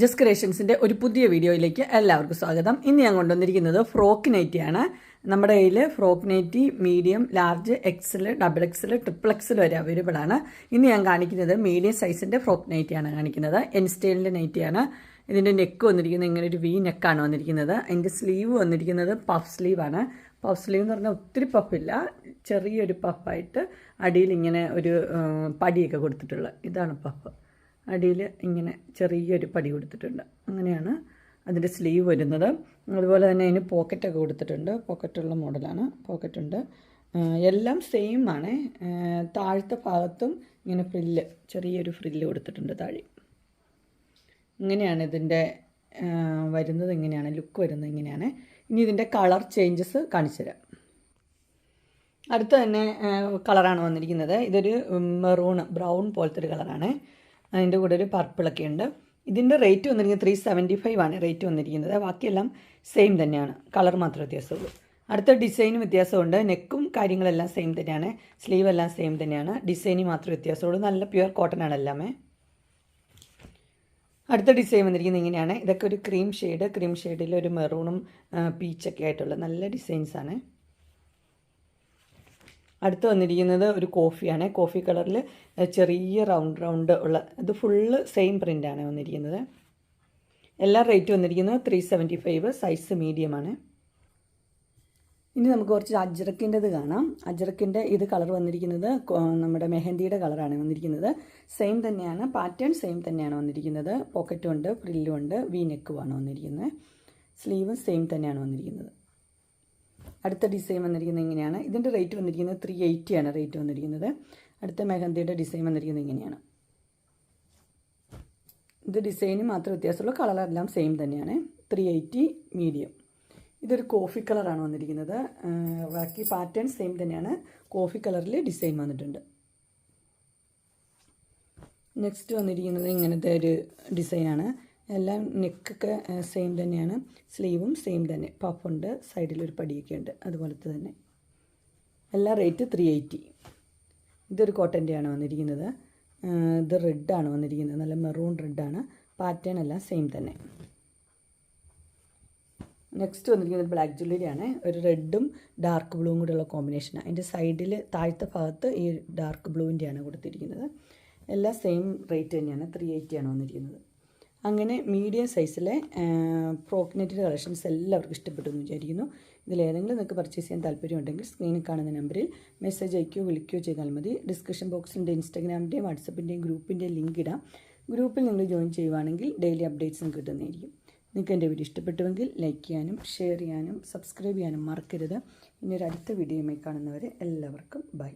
ജസ് ക്രിയേഷൻസിന്റെ ഒരു പുതിയ വീഡിയോയിലേക്ക് എല്ലാവർക്കും സ്വാഗതം. ഇന്ന് ഞാൻ കൊണ്ടുവന്നിരിക്കുന്നത് ഫ്രോക്ക് നൈറ്റിയാണ് നമ്മുടെ കയ്യിൽ frock nightie medium large XL double XL triple XL വരെ അവൈലബിൾ ആണ്. ഇന്ന് ഞാൻ കാണിക്കുന്നത് മീഡിയം സൈസിന്റെ ഫ്രോക്ക് നൈറ്റിയാണ് കാണിക്കുന്നത്. എൻ സ്റ്റൈലിന്റെ നൈറ്റിയാണ് ഇതിന്റെ നെക്ക് വന്നിരിക്കുന്നത് ഇങ്ങനെ ഒരു വി നെക്കാണ് വന്നിരിക്കുന്നത്. അതിന്റെ സ്ലീവ് വന്നിരിക്കുന്നത് പഫ് സ്ലീവാണ് പഫ് സ്ലീവ് എന്ന് പറഞ്ഞാൽ ഒത്തിരി പഫില്ല ചെറിയൊരു പഫായിട്ട് അടിയിൽ ഇങ്ങനെ ഒരു പടിയൊക്കെ കൊടുത്തിട്ടുള്ള ഇതാണ് പഫ് അടിയിൽ ഇങ്ങനെ ചെറിയൊരു പടി കൊടുത്തിട്ടുണ്ട്. അങ്ങനെയാണ് അതിന്റെ സ്ലീവ് വരുന്നത്. അതുപോലെ തന്നെ അതിന് പോക്കറ്റൊക്കെ കൊടുത്തിട്ടുണ്ട്. പോക്കറ്റുള്ള മോഡലാണ്. പോക്കറ്റുണ്ട്. എല്ലാം സെയിം ആണ് താഴത്തെ ഭാഗത്തും ഇങ്ങനെ ഫ്രില്ല് ചെറിയൊരു ഫ്രില്ല് കൊടുത്തിട്ടുണ്ട് താഴെ. ഇങ്ങനെയാണ് ഇതിന്റെ വരുന്നത് ഇങ്ങനെയാണ്. ലുക്ക് വരുന്നത് ഇങ്ങനെയാണ്. ഇനി ഇതിന്റെ കളർ ചേഞ്ചസ് കാണിച്ചു തരാം. അടുത്ത തന്നെ കളറാണ് വന്നിരിക്കുന്നത്. ഇതൊരു മെറൂൺ ബ്രൗൺ പോലത്തെ ഒരു കളറാണ്. അതിന്റെ കൂടെ ഒരു പർപ്പിളൊക്കെ ഉണ്ട്. ഇതിന്റെ റേറ്റ് വന്നിരിക്കുന്നത് ത്രീ സെവന്റി ഫൈവ് ആണ് റേറ്റ് വന്നിരിക്കുന്നത്. ബാക്കിയെല്ലാം സെയിം തന്നെയാണ്. കളർ മാത്രം വ്യത്യാസമുള്ളൂ. അടുത്ത ഡിസൈനും വ്യത്യാസമുണ്ട്. നെക്കും കാര്യങ്ങളെല്ലാം സെയിം തന്നെയാണ്. സ്ലീവ് എല്ലാം സെയിം തന്നെയാണ്. ഡിസൈനി മാത്രം വ്യത്യാസമുള്ളൂ. നല്ല പ്യുവർ കോട്ടൺ ആണ് എല്ലാമേ. അടുത്ത ഡിസൈൻ വന്നിരിക്കുന്നത് ഇങ്ങനെയാണ്. ഇതൊക്കെ ഒരു ക്രീം ഷെയ്ഡ് ക്രീം ഷെയ്ഡിൽ ഒരു മെറൂണും പീച്ചൊക്കെ ആയിട്ടുള്ള നല്ല ഡിസൈൻസാണ് അടുത്ത് വന്നിരിക്കുന്നത് ഒരു കോഫിയാണ്. കോഫി കളറിൽ ചെറിയ റൗണ്ട് റൗണ്ട് ഉള്ള ഇത് ഫുള്ള് സെയിം പ്രിന്റാണ് വന്നിരിക്കുന്നത്. എല്ലാ റേറ്റ് വന്നിരിക്കുന്നത് ത്രീ സെവന്റി ഫൈവ് സൈസ് മീഡിയമാണ്. ഇനി നമുക്ക് കുറച്ച് അജ്രക്കിന്റെത് കാണാം. അജ്രക്കിന്റെ ഇത് കളർ വന്നിരിക്കുന്നത് നമ്മുടെ മെഹന്തിയുടെ കളറാണ് വന്നിരിക്കുന്നത്. സെയിം തന്നെയാണ് പാറ്റേൺ സെയിം തന്നെയാണ് വന്നിരിക്കുന്നത്. പോക്കറ്റും ഉണ്ട് ഫ്രില്ലും ഉണ്ട് വി നെക്കുമാണ് വന്നിരിക്കുന്നത്. സ്ലീവും സെയിം തന്നെയാണ് വന്നിരിക്കുന്നത്. അടുത്ത ഡിസൈൻ വന്നിരിക്കുന്നത് ഇങ്ങനെയാണ്. ഇതിന്റെ റേറ്റ് വന്നിരിക്കുന്നത് ത്രീ എയ്റ്റിയാണ് റേറ്റ് വന്നിരിക്കുന്നത്. അടുത്ത മെഹന്തിയുടെ ഡിസൈൻ വന്നിരിക്കുന്നത് ഇങ്ങനെയാണ്. ഇത് ഡിസൈന് മാത്രം വ്യത്യാസമുള്ളൂ കളറെല്ലാം സെയിം തന്നെയാണ്. ത്രീ എയ്റ്റി മീഡിയം ഇതൊരു കോഫി കളറാണ് വന്നിരിക്കുന്നത്. ബാക്കി പാറ്റേൺ സെയിം തന്നെയാണ്. കോഫി കളറിൽ ഡിസൈൻ വന്നിട്ടുണ്ട്. നെക്സ്റ്റ് വന്നിരിക്കുന്നത് ഇങ്ങനത്തെ ഒരു ഡിസൈനാണ് എല്ലാം നെക്കൊക്കെ സെയിം തന്നെയാണ്. സ്ലീവും സെയിം തന്നെ. പഫുണ്ട് സൈഡിലൊരു പടിയൊക്കെ ഉണ്ട്. അതുപോലത്തെ തന്നെ. എല്ലാ റേറ്റ് ത്രീ എയ്റ്റി ഇതൊരു കോട്ടന്റെയാണ് വന്നിരിക്കുന്നത്. ഇത് റെഡാണ് വന്നിരിക്കുന്നത്. നല്ല മെറൂൺ റെഡാണ് പാറ്റേൺ എല്ലാം സെയിം തന്നെ. നെക്സ്റ്റ് വന്നിരിക്കുന്നത് ബ്ലാക്ക് ജ്വല്ലറിയാണ് ഒരു റെഡും ഡാർക്ക് ബ്ലൂവും കൂടെയുള്ള കോമ്പിനേഷനാണ് അതിന്റെ സൈഡിൽ താഴത്തെ ഭാഗത്ത് ഈ ഡാർക്ക് ബ്ലൂവിന്റെയാണ് കൊടുത്തിരിക്കുന്നത്. എല്ലാം സെയിം റേറ്റ് തന്നെയാണ്. ത്രീ എയ്റ്റിയാണ് വന്നിരിക്കുന്നത്. അങ്ങനെ മീഡിയം സൈസിലെ പ്രോക്നെറ്റിന്റെ കളക്ഷൻസ് എല്ലാവർക്കും ഇഷ്ടപ്പെട്ടു എന്ന് വിചാരിക്കുന്നു. ഇതിലേതെങ്കിലും നിങ്ങൾക്ക് പർച്ചേസ് ചെയ്യാൻ താല്പര്യമുണ്ടെങ്കിൽ സ്ക്രീനിൽ കാണുന്ന നമ്പറിൽ മെസ്സേജ് അയക്കുകയോ വിളിക്കുകയോ ചെയ്താൽ മതി. ഡിസ്ക്രിപ്ഷൻ ബോക്സിന്റെ ഇൻസ്റ്റാഗ്രാമിന്റെയും വാട്സപ്പിന്റെയും ഗ്രൂപ്പിന്റെയും ലിങ്ക് ഇടാം. ഗ്രൂപ്പിൽ നിങ്ങൾ ജോയിൻ ചെയ്യുവാണെങ്കിൽ ഡെയിലി അപ്ഡേറ്റ്സും കിട്ടുന്നതായിരിക്കും. നിങ്ങൾക്ക് എന്റെ വീഡിയോ ഇഷ്ടപ്പെട്ടുവെങ്കിൽ ലൈക്ക് ചെയ്യാനും ഷെയർ ചെയ്യാനും സബ്സ്ക്രൈബ് ചെയ്യാനും മറക്കരുത്. ഇനി ഒരു അടുത്ത വീഡിയോയുമായി കാണുന്നവരെ എല്ലാവർക്കും ബൈ